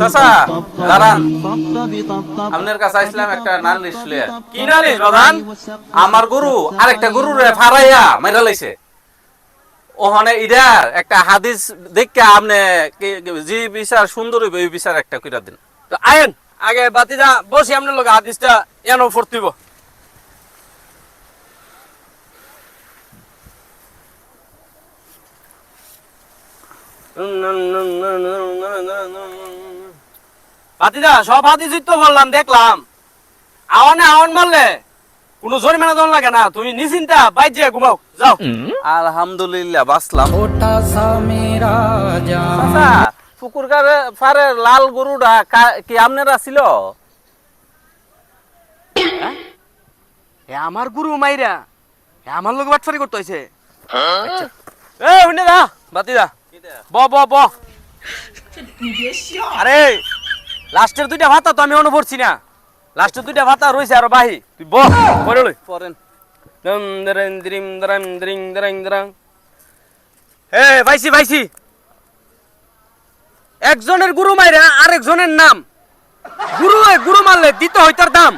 চাচা দাঁড়ান। আপনার কাছে আসলাম একটা নালিশ কি নালিশ আমার গরু গরুর ফারাইয়া মাইরা লাইছে। ওখানে ইডার একটা হাদিস দেখকে আপনি যে বিচার সুন্দর ওই বিচার একটা কইরা দিন। আয়েন আগে বাতিজা বসি আপনার লোক হাদিসটা এন ফর্তিব বাতিদা সব হাদিসই তো বললাম দেখলাম। আওয়ানে আওয়ান মারলে কোনো জরিমানা দেওয়া লাগে না। তুমি নিশ্চিন্তা বাইর ঘুমাও। যাও। আলহামদুলিল্লাহ পুকুর কারে ফারে লাল গরুটা কা- কি আপনারা ছিল? এ আমার গুরু মাইরা এ আমার লোক বাটফারি করতে হয়েছে এ উনি দা বাতি দা ব ব ব। আরে লাস্টের দুইটা ভাতা তো আমি অনু পড়ছি না। লাস্টের দুইটা ভাতা আরও বাহি। তুই ব পড়ে লই। পরেন দম দরং দ্রিম দরং দ্রিং দরং দরং। এ ভাইসি ভাইসি। একজনের গুরু মাইরা আরেকজনের নাম। গুরু গুরু মারলে দিতে হয় তার দাম।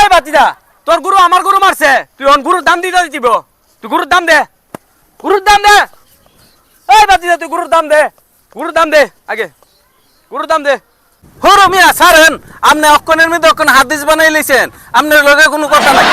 এই বাতিদা তোর গুরু আমার গুরু মারছে। তুই অন গুরুর দাম দিতে দিব। তুই গুরুর দাম দে। গুরুর দাম দে। এই বাতিদা তুই গুরুর দাম দে, গুরুর দাম দে, আগে, গুরুর দাম দে। হরো মিয়া হেন আপনি অক্ষণের মধ্যে অক্ষণ হাদিস বানাই লিছেন। আপনার লগে কোনো কথা নাই।